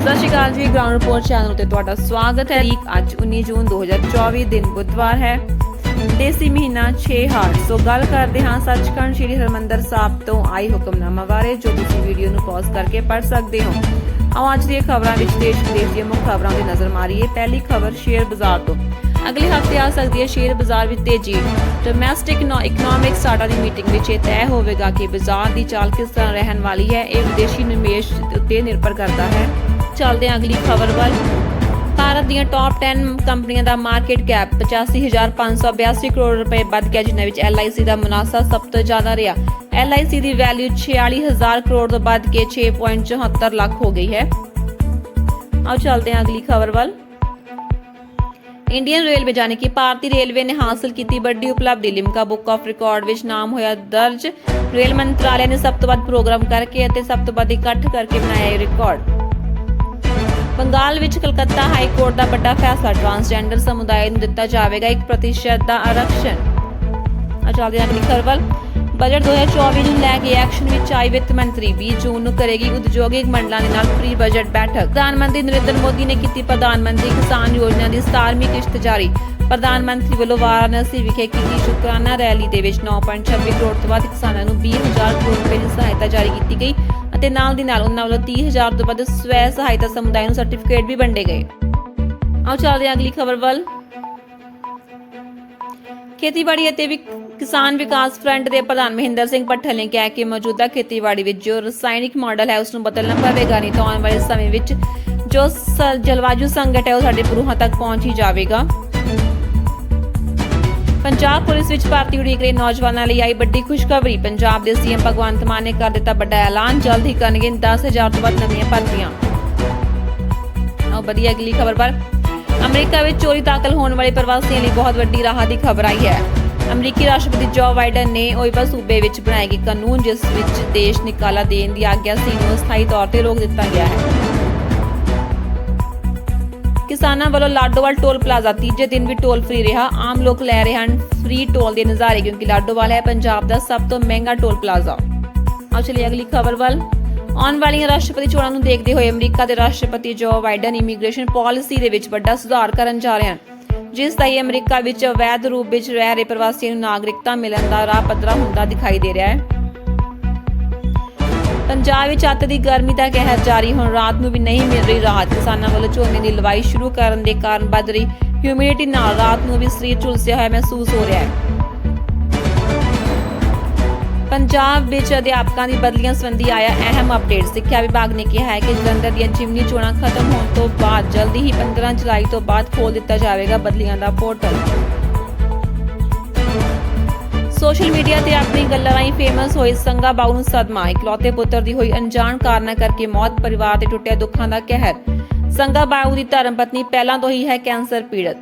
ਸਤਿ ਸ਼੍ਰੀ ਅਕਾਲ ਜੀ ground report channel ਤੇ ਤੁਹਾਡਾ ਸਵਾਗਤ ਹੈ। ਅੱਜ 19 ਜੂਨ 2024 ਦਿਨ ਬੁੱਧਵਾਰ ਹੈ। ਦੇਸੀ ਮਹੀਨਾ 6 ਹਾੜ ਸੋ ਗੱਲ ਕਰਦੇ ਹਾਂ ਸੱਚਖੰਡ ਸ੍ਰੀ ਹਰਮੰਦਰ ਸਾਹਿਬ ਤੋਂ ਆਈ ਹੁਕਮਨਾਮਾ ਬਾਰੇ, ਜੋ ਤੁਸੀਂ ਵੀਡੀਓ ਨੂੰ ਪੌਜ਼ ਕਰਕੇ ਪੜ੍ਹ ਸਕਦੇ ਹੋ। ਆਓ ਅੱਜ ਦੀਆਂ ਖਬਰਾਂ ਵਿੱਚ ਦੇਸ਼ ਵਿਦੇਸ਼ ਦੀਆਂ ਮੁੱਖ ਖਬਰਾਂ ਦੀ ਨਜ਼ਰ ਮਾਰੀਏ। ਪਹਿਲੀ ਖਬਰ ਸ਼ੇਅਰ ਬਾਜ਼ਾਰ ਤੋਂ। ਅਗਲੇ ਹਫ਼ਤੇ ਆ ਸਕਦੀ ਹੈ ਸ਼ੇਅਰ ਬਾਜ਼ਾਰ ਵਿੱਚ ਤੇਜ਼ੀ। ਡੋਮੈਸਟਿਕ ਇਕਨੋਮਿਕ ਸਾਡਾ ਦੀ ਮੀਟਿੰਗ ਵਿੱਚ ਇਹ ਤੈਅ ਹੋਵੇਗਾ ਕਿ ਬਾਜ਼ਾਰ ਦੀ ਚਾਲ ਕਿਸ ਤਰ੍ਹਾਂ ਰਹਿਣ ਵਾਲੀ ਹੈ, ਇਹ ਵਿਦੇਸ਼ੀ ਨਿਵੇਸ਼ ਉੱਤੇ ਨਿਰਭਰ ਕਰਦਾ ਹੈ। ਚੱਲਦੇ ਹਾਂ ਅਗਲੀ ਖਬਰ ਵੱਲ। ਭਾਰਤ ਦੀਆਂ ਟੌਪ 10 ਕੰਪਨੀਆਂ ਦਾ ਮਾਰਕੀਟ ਕੈਪ 85582 ਕਰੋੜ ਰੁਪਏ ਵੱਧ ਗਿਆ, ਜਿਨ੍ਹਾਂ ਵਿੱਚ LIC ਦਾ ਮੁਨਾਫਾ ਸਭ ਤੋਂ ਜ਼ਿਆਦਾ ਰਿਹਾ। LIC ਦੀ ਵੈਲਿਊ 46000 ਕਰੋੜ ਤੋਂ ਵੱਧ ਕੇ 6.74 ਲੱਖ ਹੋ ਗਈ ਹੈ। ਆਓ ਚੱਲਦੇ ਹਾਂ ਅਗਲੀ ਖਬਰ ਵੱਲ। ਇੰਡੀਅਨ ਰੇਲਵੇ ਜਾਣੇ ਕਿ ਭਾਰਤੀ ਰੇਲਵੇ ਨੇ ਹਾਸਲ ਕੀਤੀ ਵੱਡੀ ਉਪਲਬਧੀ। ਲਿਮਕਾ ਬੁੱਕ ਆਫ ਰਿਕਾਰਡ ਵਿੱਚ ਨਾਮ ਹੋਇਆ ਦਰਜ। ਰੇਲ ਮੰਤਰਾਲੇ ਨੇ ਸਭ ਤੋਂ ਵੱਧ ਪ੍ਰੋਗਰਾਮ ਕਰਕੇ ਅਤੇ ਸਭ ਤੋਂ ਵੱਧ ਇਕੱਠ ਕਰਕੇ ਬਣਾਇਆ ਇਹ ਰਿਕਾਰਡ ਬੰਗਾਲ ਵਿੱਚ ਕਲਕੱਤਾ ਹਾਈ ਕੋਰਟ ਦਾ ਵੱਡਾ ਫੈਸਲਾ, ਟਰਾਂਸਜੈਂਡਰ ਸਮੁਦਾਇ ਨੂੰ ਦਿੱਤਾ ਜਾਵੇਗਾ 1% ਦਾ ਆਰਕਸ਼ਣ। ਅਚਾਲਦੇ ਹਾਂ ਅਗਲੀ ਖਬਰ ਬਜਟ 2024 ਨੂੰ ਲੈ ਕੇ ਐਕਸ਼ਨ ਵਿੱਚ ਆਈ ਵਿੱਤ ਮੰਤਰੀ 20 ਜੂਨ ਨੂੰ ਕਰੇਗੀ ਉਦਯੋਗਿਕ ਮੰਡਲਾਂ ਦੇ ਨਾਲ ਪ੍ਰੀ ਬਜਟ ਬੈਠਕ। ਪ੍ਰਧਾਨ ਮੰਤਰੀ ਨਰਿੰਦਰ ਮੋਦੀ ਨੇ ਕੀਤੀ ਪ੍ਰਧਾਨ ਮੰਤਰੀ ਕਿਸਾਨ ਯੋਜਨਾ ਦੀ 17ਵੀਂ ਕਿਸ਼ਤ ਜਾਰੀ। ਪ੍ਰਧਾਨ ਮੰਤਰੀ ਵੱਲੋਂ ਵਾਰਾਣਸੀ ਵਿਖੇ ਕੀਤੀ ਸ਼ੁਕਰਾਨਾ ਰੈਲੀ ਦੇ ਵਿੱਚ 9.26 ਕਰੋੜ ਤੋਂ ਵੱਧ ਕਿਸਾਨਾਂ ਨੂੰ 20000 ਕਰੋੜ ਰੁਪਏ ਦੀ ਸਹਾਇਤਾ ਜਾਰੀ ਕੀਤੀ ਗਈ ਅਤੇ ਨਾਲ ਦੀ ਨਾਲ ਉਹਨਾਂ ਵੱਲੋਂ 30000 ਤੋਂ ਵੱਧ ਸਵੈ ਸਹਾਇਤਾ ਸਮੁਦਾਇ ਨੂੰ ਸਰਟੀਫਿਕੇਟ ਵੀ ਵੰਡੇ ਗਏ। ਆਓ ਚੱਲਦੇ ਹਾਂ ਅਗਲੀ ਖਬਰ ਵੱਲ। ਖੇਤੀਬਾੜੀ ਅਤੇ ਕਿਸਾਨ ਵਿਕਾਸ ਫਰੰਟ ਦੇ ਪ੍ਰਧਾਨ ਮਹਿੰਦਰ ਸਿੰਘ ਪੱਠਲ ਨੇ ਕਿਹਾ ਕਿ ਮੌਜੂਦਾ ਖੇਤੀਬਾੜੀ ਵਿੱਚ ਜੋ ਰਸਾਇਣਿਕ ਮਾਡਲ ਹੈ ਉਸ ਨੂੰ ਬਦਲਣਾ ਪਵੇਗਾ, ਨਹੀਂ ਤਾਂ ਆਉਣ ਵਾਲੇ ਸਮੇਂ ਵਿੱਚ ਜੋ ਜਲਵਾਯੂ ਸੰਕਟ ਹੈ, ਉਹ ਸਾਡੇ ਪੁਰਖਾਂ ਤੱਕ ਪਹੁੰਚ ਹੀ ਜਾਵੇਗਾ। ਪੰਜਾਬ ਪੁਲਿਸ ਵਿੱਚ ਭਰਤੀ ਉਡੀਕ ਰਹੇ ਨੌਜਵਾਨਾਂ ਲਈ ਆਈ ਵੱਡੀ ਖੁਸ਼ਖਬਰੀ। ਪੰਜਾਬ ਦੇ ਸੀਐਮ ਭਗਵੰਤ ਮਾਨ ਨੇ ਕਰ ਦਿੱਤਾ ਵੱਡਾ ਐਲਾਨ, ਜਲਦ ਹੀ ਕਰਨਗੇ 10000 ਤੋਂ ਵੱਧ ਨਵੀਆਂ ਭਰਤੀਆਂ। ਆਓ ਵਧੀਆ ਅਗਲੀ ਖਬਰ ਪਰ। ਅਮਰੀਕਾ ਵਿੱਚ ਚੋਰੀ ਦਾਖਲ ਹੋਣ ਵਾਲੇ ਪ੍ਰਵਾਸੀਆਂ ਲਈ ਬਹੁਤ ਵੱਡੀ ਰਾਹਤ ਦੀ ਖਬਰ ਆਈ ਹੈ। ਅਮਰੀਕੀ ਰਾਸ਼ਟਰਪਤੀ ਜੋ ਬਾਈਡਨ ਨੇ ਓਇਵਾ ਸੂਬੇ ਵਿੱਚ ਬਣਾਏਗੀ ਕਾਨੂੰਨ, ਜਿਸ ਵਿੱਚ ਦੇਸ਼ ਨਿਕਾਲਾ ਦੇਣ ਦੀ ਆਗਿਆ ਸੀ, ਨੂੰ ਸਥਾਈ ਤੌਰ ਤੇ ਰੋਕ ਦਿੱਤਾ ਗਿਆ ਹੈ। ਕਿਸਾਨਾਂ ਵੱਲੋਂ ਲਾਡੋਵਾਲ ਟੋਲ ਪਲਾਜ਼ਾ ਤੀਜੇ ਦਿਨ ਵੀ ਟੋਲ ਫ੍ਰੀ ਰਿਹਾ। ਆਮ ਲੋਕ ਲੈ ਰਹੇ ਹਨ ਫ੍ਰੀ ਟੋਲ ਦੇ ਨਜ਼ਾਰੇ ਕਿਉਂਕਿ ਲਾਡੋਵਾਲ ਹੈ ਪੰਜਾਬ ਦਾ ਸਭ ਤੋਂ ਮਹਿੰਗਾ ਟੋਲ ਪਲਾਜ਼ਾ। ਆਓ ਚਲਿਏ ਅਗਲੀ ਖਬਰ ਵੱਲ। ਆਉਣ ਵਾਲੀਆਂ ਰਾਸ਼ਟਰਪਤੀ ਚੋਣਾਂ ਨੂੰ ਦੇਖਦੇ ਹੋਏ ਅਮਰੀਕਾ ਦੇ ਰਾਸ਼ਟਰਪਤੀ ਜੋ ਬਾਈਡਨ ਇਮੀਗ੍ਰੇਸ਼ਨ ਪਾਲਿਸੀ ਦੇ ਵਿੱਚ ਵੱਡਾ ਸੁਧਾਰ ਕਰਨ ਜਾ ਰਹੇ ਹਨ। ਜਿਸ ਦਾ ਹੀ ਅਮਰੀਕਾ ਵਿੱਚ ਅਵੈਧ ਰੂਪ ਵਿੱਚ ਰਹਿ ਰਹੇ ਪ੍ਰਵਾਸੀਆਂ ਨੂੰ ਨਾਗਰਿਕਤਾ ਮਿਲਣ ਦਾ ਰਾਹ ਪੱਧਰਾ ਹੁੰਦਾ ਦਿਖਾਈ ਦੇ ਰਿਹਾ ਹੈ। ਪੰਜਾਬ ਵਿੱਚ ਅੱਤ ਦੀ ਗਰਮੀ ਦਾ ਕਹਿਰ ਜਾਰੀ। ਹੁਣ ਰਾਤ ਨੂੰ ਵੀ ਨਹੀਂ ਮਿਲ ਰਹੀ ਰਾਹਤ। ਕਿਸਾਨਾਂ ਵੱਲੋਂ ਝੋਨੇ ਦੀ ਲਵਾਈ ਸ਼ੁਰੂ ਕਰਨ ਦੇ ਕਾਰਨ ਵੱਧ ਰਹੀ ਹਿਊਮਿਡਿਟੀ ਨਾਲ ਰਾਤ ਨੂੰ ਵੀ ਸਰੀਰ ਝੁਲਸਿਆ ਹੋਇਆ ਮਹਿਸੂਸ ਹੋ ਰਿਹਾ ਹੈ। ਪੰਜਾਬ ਵਿੱਚ ਅਧਿਆਪਕਾਂ ਦੀ ਬਦਲੀਆਂ ਸੰਬੰਧੀ ਆਇਆ ਅਹਿਮ ਅਪਡੇਟ। ਸਿੱਖਿਆ ਵਿਭਾਗ ਨੇ ਕਿਹਾ ਹੈ ਕਿ ਜਲੰਧਰ ਦੀਆਂ ਜਿਮਨੀ ਚੋਣਾਂ ਖਤਮ ਹੋਣ ਤੋਂ ਬਾਅਦ ਜਲਦੀ ਹੀ 15 ਜੁਲਾਈ ਤੋਂ ਬਾਅਦ ਖੋਲ ਦਿੱਤਾ ਜਾਵੇਗਾ ਬਦਲੀਆਂ ਦਾ ਪੋਰਟਲ। ਸੋਸ਼ਲ ਮੀਡੀਆ ਤੇ ਆਪਣੀ ਗੱਲਾਂ ਰਾਹੀਂ ਫੇਮਸ ਹੋਏ ਸੰਗਾ ਬਾਊ ਨੂੰ ਸਦਮਾ। ਇਕਲੌਤੇ ਪੁੱਤਰ ਦੀ ਹੋਈ ਅਣਜਾਣ ਕਾਰਨਾਂ ਕਰਕੇ ਮੌਤ, ਪਰਿਵਾਰ ਤੇ ਟੁੱਟਿਆ ਦੁੱਖਾਂ ਦਾ ਕਹਿਰ। ਸੰਗਾ ਬਾਊ ਦੀ ਧਰਮ ਪਤਨੀ ਪਹਿਲਾਂ ਤੋਂ ਹੀ ਹੈ ਕੈਂਸਰ ਪੀੜਤ।